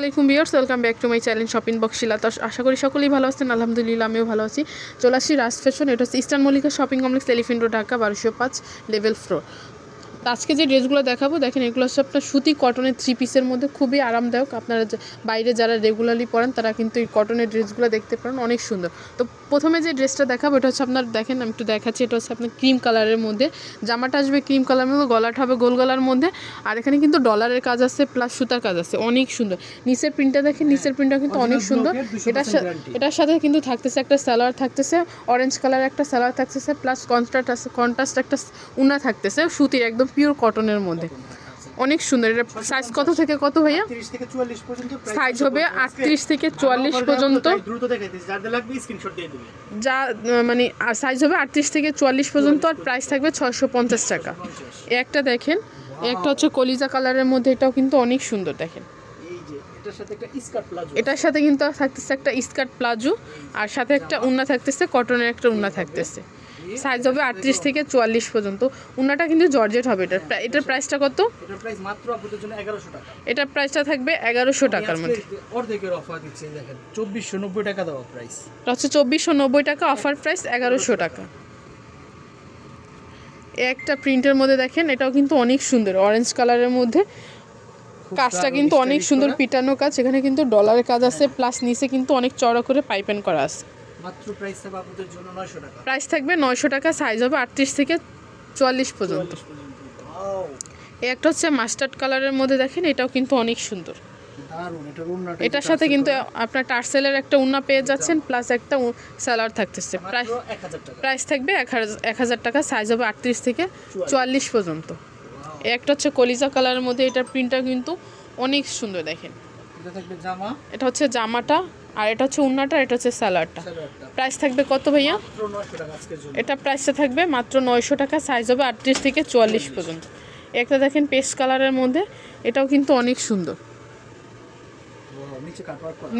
আলাইকুম viewers welcome back to my channel shopping box Shila. তো আশা করি সকলেই ভালো আছেন, আলহামদুলিল্লাহ আমিও ভালো আছি। চলে আসছি রাজ ফ্যাশন, এটা হচ্ছে eastern Mallika shopping complex, elephant Dhaka, বারোশো পাঁচ, লেভেল ফ্লোর তো আজকে যে ড্রেসগুলো দেখাবো দেখেন এগুলো হচ্ছে আপনার সুতি কটনের থ্রি পিসের মধ্যে খুবই আরামদায়ক। আপনারা যে- বাইরে যারা রেগুলারলি পরেন তারা কিন্তু এই কটনের ড্রেসগুলো দেখতে পারেন অনেক সুন্দর। তো প্রথমে যে ড্রেসটা দেখাবো এটা হচ্ছে আপনার দেখেন আমি একটু দেখাচ্ছি এটা হচ্ছে আপনার ক্রিম কালারের মধ্যে। জামাটা আসবে ক্রিম কালারের মধ্যে গলাটা হবে গোল গলার মধ্যে। আর এখানে কিন্তু ডলারের কাজ আছে প্লাস সুতার কাজ আছে অনেক সুন্দর। নিচের প্রিন্টটা দেখেন নিচের প্রিন্টটা কিন্তু অনেক সুন্দর। এটার সাথে এটার সাথে কিন্তু থাকতেছে একটা স্যালোয়ার থাকতেছে অরেঞ্জ কালার একটা স্যালোয়ার থাকতেছে প্লাস কনস্ট্রাস্ট আছে কন্ট্রাস্ট একটা উনা থাকতেছে সুতির একদম পিওর কটনের মধ্যে। অনেক সুন্দর। এটা সাইজ কত থেকে কত ভাইয়া? 30 থেকে 44 পর্যন্ত price সাইজ হবে আটত্রিশ থেকে চুয়াল্লিশ পর্যন্ত। যা মানে সাইজ হবে আটত্রিশ থেকে চুয়াল্লিশ পর্যন্ত আর প্রাইস থাকবে ছয়শো পঞ্চাশ টাকা। একটা দেখেন একটা হচ্ছে কলিজা কালারের মধ্যে এটাও কিন্তু অনেক সুন্দর দেখেন। এটার সাথে কিন্তু থাকতেছে একটা স্কার্ট প্লাজো আর সাথে একটা উন্না থাকতেছে কটনের একটা উন্না থাকতেছে। সাইজ হবে আটত্রিশ থেকে চুয়াল্লিশ পর্যন্ত। উন্নাটা কিন্তু জর্জেট হবে। প্রা- এটার প্রাইসটা কত? এটার প্রাইস মাত্র আপনাদের জন্য 1100 টাকা। এটার প্রাইসটা থাকবে এগারোশো টাকার মধ্যে। অর্ধেকের অফার দিচ্ছে এই দেখেন 2490 টাকা দেওয়া প্রাইস হচ্ছে চব্বিশশো নব্বই টাকা অফার প্রাইস এগারোশো টাকা। একটা প্রিন্টের মধ্যে দেখেন এটাও কিন্তু অনেক সুন্দর। অরেঞ্জ কালারের মধ্যে। কাজটা কিন্তু অনেক সুন্দর পিটানো কাজ। এখানে কিন্তু ডলারের কাজ আছে প্লাস নিচে কিন্তু অনেক চড়া করে পাইপেন করা আছে। মাত্র প্রাইস থাকবে আপনাদের জন্য 900 টাকা। প্রাইস থাকবে নয়শো টাকা সাইজ হবে আটত্রিশ থেকে চুয়াল্লিশ পর্যন্ত। 44 পর্যন্ত এই একটা হচ্ছে মাস্টার্ড কালারের মধ্যে দেখেন এটাও কিন্তু অনেক সুন্দর। এটার সাথে কিন্তু আপনার টার্সেলের একটা উন্না পেয়ে যাচ্ছেন প্লাস একটা স্যালার থাকতেছে। প্রাইস মাত্র 1000 টাকা। প্রাইস থাকবে এক হাজার টাকা সাইজ হবে আটত্রিশ থেকে চুয়াল্লিশ। পর্যন্ত। একটা হচ্ছে কলিজা কালারের মধ্যে এটার প্রিন্টটা কিন্তু অনেক সুন্দর দেখেন। এটা হচ্ছে জামাটা আর এটা হচ্ছে উন্নাটা এটা হচ্ছে স্যালাডটা প্রাইস থাকবে কত ভাইয়া? মাত্র 900 টাকা আজকের জন্য। এটা প্রাইসটা থাকবে মাত্র নয়শো টাকা সাইজ হবে আটত্রিশ থেকে চুয়াল্লিশ পর্যন্ত। একটা দেখেন পেস্ট কালারের মধ্যে এটাও কিন্তু অনেক সুন্দর।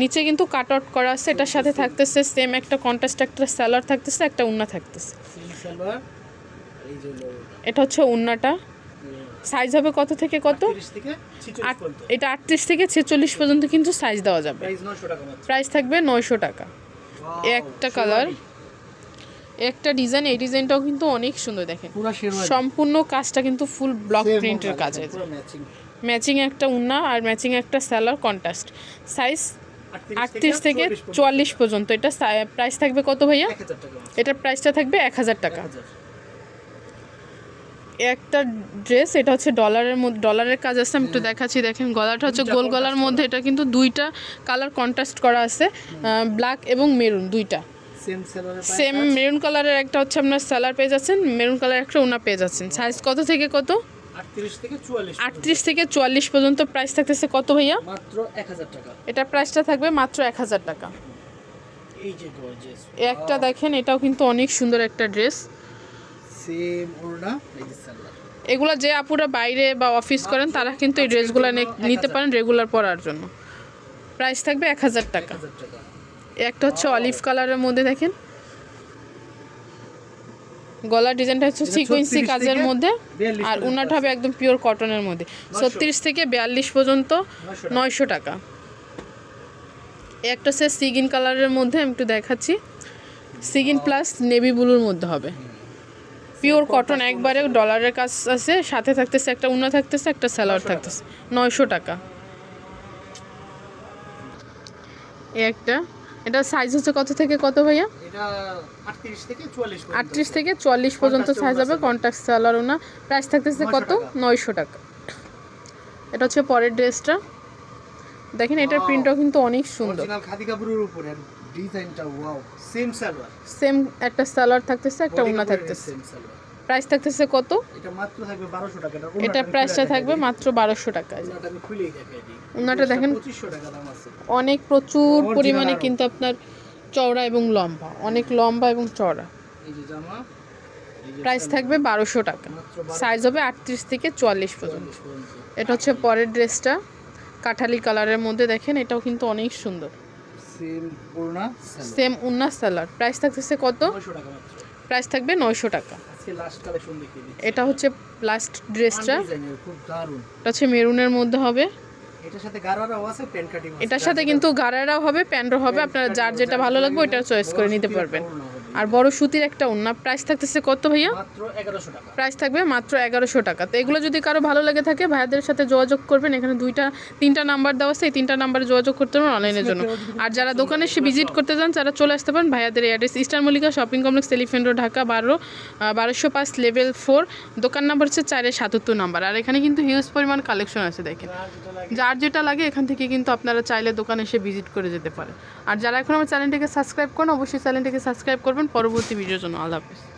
নিচে কিন্তু কাট আউট করা আছে এটার সাথে থাকতেছে সেম একটা কন্ট্রাস্ট একটা স্যালার থাকতেছে একটা উন্না থাকতেছে। এটা হচ্ছে উন্নাটা। সাইজ হবে কত থেকে কত? 30 থেকে 46 আট- এটা আটত্রিশ থেকে ছেচল্লিশ পর্যন্ত কিন্তু সাইজ দেওয়া যাবে। প্রাইস 900 টাকা মাত্র। প্রাইস থাকবে নয়শো টাকা। একটা কালার একটা ডিজাইন এই ডিজাইনটাও কিন্তু অনেক সুন্দর দেখেন। সম্পূর্ণ কাজটা কিন্তু ফুল ব্লক প্রিন্টের কাজ। ম্যাচিং একটা উন্না আর ম্যাচিং একটা স্যালার কন্ট্রাস্ট সাইজ আটত্রিশ থেকে চুয়াল্লিশ পর্যন্ত। এটা প্রাইস থাকবে কত ভাইয়া? 1000 টাকা। এটার প্রাইসটা থাকবে এক হাজার টাকা। 1000 এ একটা ড্রেস এটা হচ্ছে ডলারের মধ্যে ডলারের কাজ আছে আমি একটু দেখাচ্ছি দেখেন গলাটা হচ্ছে গোল গলার মধ্যে এটা কিন্তু দুইটা কালার কন্ট্রাস্ট করা আছে ব্ল্যাক এবং মেরুন দুইটা। সেম মেরুন কালারের একটা হচ্ছে আপনার স্যালার পেয়ে যাচ্ছেন মেরুন কালার একটা ওনা পেয়ে যাচ্ছেন। সাইজ কত থেকে কত? 38 থেকে 44 আটত্রিশ থেকে চুয়াল্লিশ পর্যন্ত প্রাইস থাকতেছে কত ভাইয়া? মাত্র 1000 টাকা। এটা প্রাইসটা থাকবে মাত্র এক হাজার টাকা। একটা দেখেন এটাও কিন্তু অনেক সুন্দর একটা ড্রেস সেম ওড়না এই যে সালোয়ার। এগুলো যে আপুরা বাইরে বা অফিস করেন তারা কিন্তু এই ড্রেসগুলো নিতে পারেন রেগুলার পরার জন্য। প্রাইস থাকবে এক হাজার টাকা। 1000 টাকা। এ একটা হচ্ছে অলিভ কালারের মধ্যে দেখেন। গলার ডিজাইনটা হচ্ছে সিকোয়েন্সি কাজের মধ্যে আর উনাটা হবে একদম পিওর কটনের মধ্যে। ছত্রিশ থেকে বিয়াল্লিশ পর্যন্ত নয়শো টাকা। একটা হচ্ছে সিগিন কালারের মধ্যে আমি একটু দেখাচ্ছি। সিগিন প্লাস নেভি ব্লুর মধ্যে হবে। পিওর কটন একবারে ডলারের কাজ আছে সাথে থাকতেছে একটা উনা থাকতেছে একটা স্যালাড থাকতেছে। নয়শো টাকা। এ একটা। এটা সাইজ হচ্ছে কত থেকে কত ভাইয়া? এটা 38 থেকে 44 পর্যন্ত। আটত্রিশ থেকে চুয়াল্লিশ পর্যন্ত সাইজ হবে। কন্ট্যাক্ট স্যালার ওনা প্রাইস থাকতেছে কত? নয়শো টাকা। এটা হচ্ছে পরের ড্রেসটা দেখেন এটার Wow. প্রিন্টটাও কিন্তু অনেক সুন্দর। খাদি কাপড়ের উপরে। ডিজাইনটা ওয়াও সেম সালোয়ার সেম একটা স্যালার থাকতেছে একটা থাকতেছে। সেম সালোয়ার প্রাইস থাকতেছে কত? এটা মাত্র থাকবে 1200 টাকা এটা প্রাইসটা থাকবে মাত্র টাকা। দেখেন। 2500 টাকা দাম আছে। অনেক প্রচুর পরিমাণে কিন্তু আপনার চওড়া এবং লম্বা অনেক লম্বা এবং চওড়া। এই যে জামা প্রাইস থাকবে বারোশো টাকা। সাইজ হবে আটত্রিশ থেকে চুয়াল্লিশ পর্যন্ত। এটা হচ্ছে পরের ড্রেসটা কাঠালি কালারের মধ্যে দেখেন এটাও কিন্তু অনেক সুন্দর। সেম উন্না সালোয়ার প্রাইস থাকতেছে কত? 900 প্রাইস থাকবে নয়শো টাকা। এটা হচ্ছে লাস্ট ড্রেসটা। এটা হচ্ছে মেরুনের মধ্যে হবে। এটার সাথে কিন্তু গারারাও হবে প্যান্টও হবে। আপনারা যার যেটা ভালো লাগবে ওইটা চয়েস করে নিতে পারবেন। আর বড় সুতির একটা ওন্না প্রাইস থাকতেছে কত ভাইয়া? মাত্র এগারোশো টাকা। প্রাইস থাকবে মাত্র এগারোশো টাকা। তো এগুলো যদি কারও ভালো লেগে থাকে ভাইয়াদের সাথে যোগাযোগ করবেন। এখানে দুইটা তিনটা নাম্বার দেওয়া আছে। এই তিনটা নাম্বারে যোগাযোগ করতে পারবেন অনলাইনের জন্য। আর যারা দোকানে এসে ভিজিট করতে চান তারা চলে আসতে পারেন ভাইয়াদের address eastern Mallika shopping complex elephant road Dhaka বারো বারোশো পাঁচ লেভেল ফোর দোকান নাম্বার হচ্ছে চারে সাতাত্তর নাম্বার আর এখানে কিন্তু হিউজ পরিমাণ কালেকশন আছে দেখেন। যার যেটা লাগে এখান থেকে কিন্তু আপনারা চাইলে দোকানে এসে ভিজিট করে যেতে পারেন। আর যারা এখন আমার চ্যানেলটিকে সাবস্ক্রাইব করেন অবশ্যই চ্যানেলটিকে সাবস্ক্রাইব করবেন। পরবর্তী ভিডিওর জন্য। আল্লাহ হাফিজ।